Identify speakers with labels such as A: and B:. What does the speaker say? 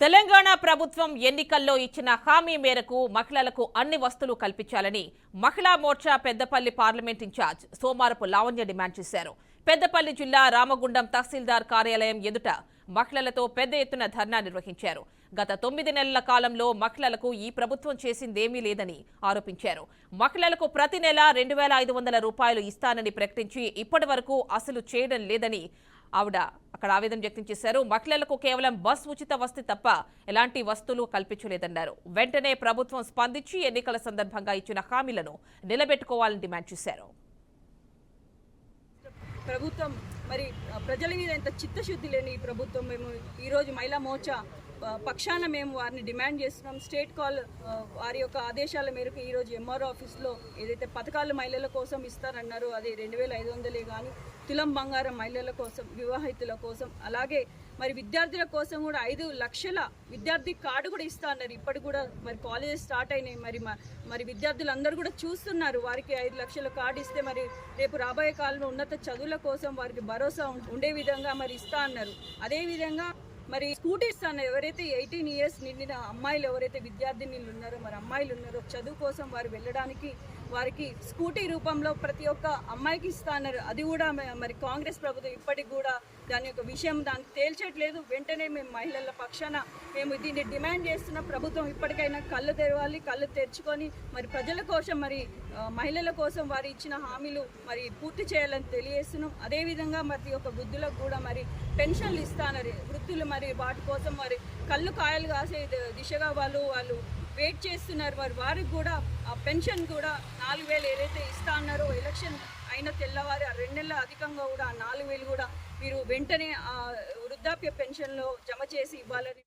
A: తెలంగాణ ప్రభుత్వం ఎన్నికల్లో ఇచ్చిన హామీ మేరకు మహిళలకు అన్ని వస్తువులు కల్పించాలని Mahila Morcha Peddapalli parliament in-charge Somarapu Lavanya demand చేశారు. పెద్దపల్లి జిల్లా రామగుండం తహసీల్దార్ కార్యాలయం ఎదుట మహిళలతో పెద్ద ఎత్తున ధర్నా నిర్వహించారు. గత తొమ్మిది నెలల కాలంలో మహిళలకు ఈ ప్రభుత్వం చేసిందేమీ లేదని ఆరోపించారు. మహిళలకు ప్రతి నెల రెండు వేల ఐదు వందల రూపాయలు ఇస్తానని ప్రకటించి ఇప్పటి వరకు అసలు చేయడం లేదని ఆవిడ అక్కడ ఆవేదన వ్యక్తం చేశారు. మహిళలకు కేవలం బస్ ఉచిత వసతి తప్ప ఎలాంటి వస్తువులు కల్పించలేదన్నారు. వెంటనే ప్రభుత్వం స్పందించి ఎన్నికల సందర్భంగా ఇచ్చిన హామీలను నిలబెట్టుకోవాలని డిమాండ్ చేశారు.
B: ప్రభుత్వం మరి ప్రజల మీద ఎంత చిత్తశుద్ధి లేని ప్రభుత్వం మేము ఈరోజు మహిళా మోర్చా పక్షాన మేము వారిని డిమాండ్ చేస్తున్నాం. స్టేట్ కాల్ వారి యొక్క ఆదేశాల మేరకు ఈరోజు ఎంఆర్ఓ ఆఫీస్లో ఏదైతే పథకాలు మహిళల కోసం ఇస్తారన్నారో అది రెండు వేల ఐదు వందలే కానీ తులం బంగారం మహిళల కోసం వివాహితుల కోసం అలాగే మరి విద్యార్థుల కోసం కూడా ఐదు లక్షల విద్యార్థి కార్డు కూడా ఇస్తా అన్నారు ఇప్పటికి కూడా మరి కాలేజెస్ స్టార్ట్ అయినాయి. మరి మరి మరి విద్యార్థులందరూ కూడా చూస్తున్నారు వారికి ఐదు లక్షల కార్డు ఇస్తే మరి రేపు రాబోయే కాలంలో ఉన్నత చదువుల కోసం వారికి భరోసా ఉండే విధంగా మరి ఇస్తా అన్నారు. అదేవిధంగా మరి స్కూటీస్ అన్న ఎవరైతే ఎయిటీన్ ఇయర్స్ నిండిన అమ్మాయిలు ఎవరైతే విద్యార్థినిలు ఉన్నారో మరి అమ్మాయిలు ఉన్నారో చదువు కోసం వారు వెళ్ళడానికి వారికి స్కూటీ రూపంలో ప్రతి ఒక్క అమ్మాయికి ఇస్తానన్నారు. అది కూడా మరి కాంగ్రెస్ ప్రభుత్వం ఇప్పటికి కూడా దాని యొక్క విషయం దాన్ని తేల్చట్లేదు వెంటనే మేము మహిళల పక్షాన మేము దీన్ని డిమాండ్ చేస్తున్న ప్రభుత్వం ఇప్పటికైనా కళ్ళు తెరవాలి కళ్ళు తెరుచుకొని మరి ప్రజల కోసం మరి మహిళల కోసం వారు ఇచ్చిన హామీలు మరి పూర్తి చేయాలని తెలియజేస్తున్నాం. అదేవిధంగా ప్రతి ఒక్క వృద్ధులకు కూడా మరి పెన్షన్లు ఇస్తానని వృద్ధులు మరి వాటి కోసం మరి కళ్ళు కాయలు కాసే దిశగా వాళ్ళు వాళ్ళు వెయిట్ చేస్తున్నారు. వారు వారికి కూడా ఆ పెన్షన్ కూడా నాలుగు వేలు ఏదైతే ఇస్తా అన్నారో ఎలక్షన్ అయిన తెల్లవారు ఆ రెండు నెలల అధికంగా కూడా ఆ నాలుగు వేలు కూడా మీరు వెంటనే ఆ వృద్ధాప్య పెన్షన్లో జమ చేసి ఇవ్వాలని